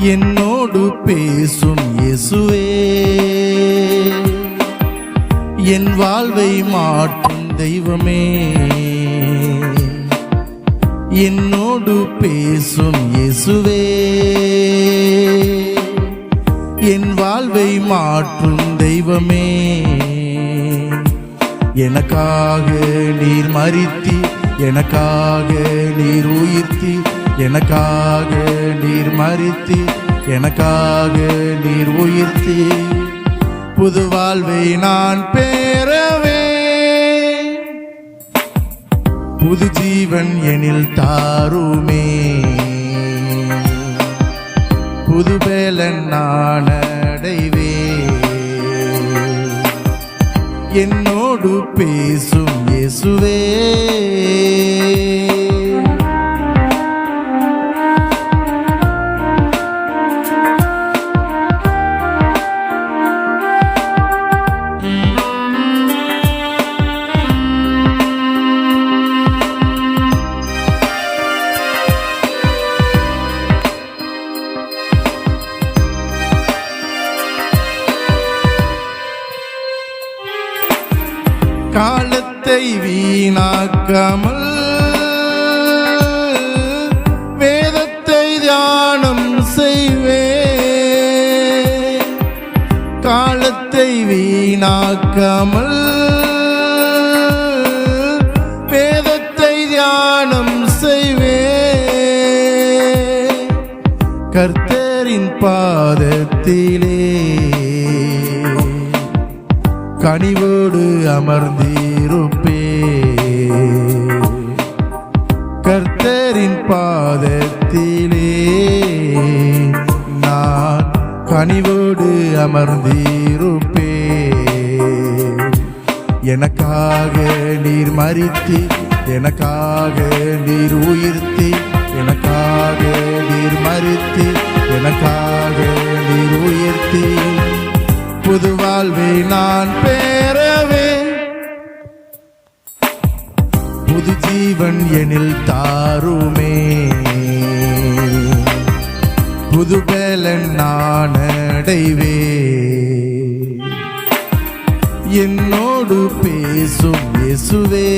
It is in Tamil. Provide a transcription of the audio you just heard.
என்னோடு பேசும் இயேசுவே. என் வாழ்வை மாற்றும் தெய்வமே. என்னோடு பேசும் இயேசுவே. என் வாழ்வை மாற்றும் தெய்வமே. எனக்காக நீர் மறித்தி எனக்காக நீர் உயிர்த்தி எனக்காக நீர் மறித்தி எனக்காக நீர் உயிர்த்தி. புது வாழ்வை நான் பேரவே புது ஜீவன் எனில் தாருமே. புது பேலன் நான் அடைவே. என்னோடு பேசும் இயேசுவே. காலத்தை வீணாக்காமல் வேதத்தை தியானம் செய்வே காலத்தை வீணாக்காமல் வேதத்தை தியானம் செய்வே கர்த்தரின் பாதத்திலே கனிவோடு அமர்ந்திருப்பே. கர்த்தரின் பாதத்திலே நான் கனிவோடு அமர்ந்திருப்பே. எனக்காக நீர் மறித்தி எனக்காக நீர் உயிர்த்தி எனக்காக நீர் மறித்தி எனக்காக நீர் உயிர்த்தி. வாழ்வை நான் பெறவே புது ஜீவன் எனில் தாருமே. புது பேலன் நான் அடைவே. என்னோடு பேசும் இயேசுவே.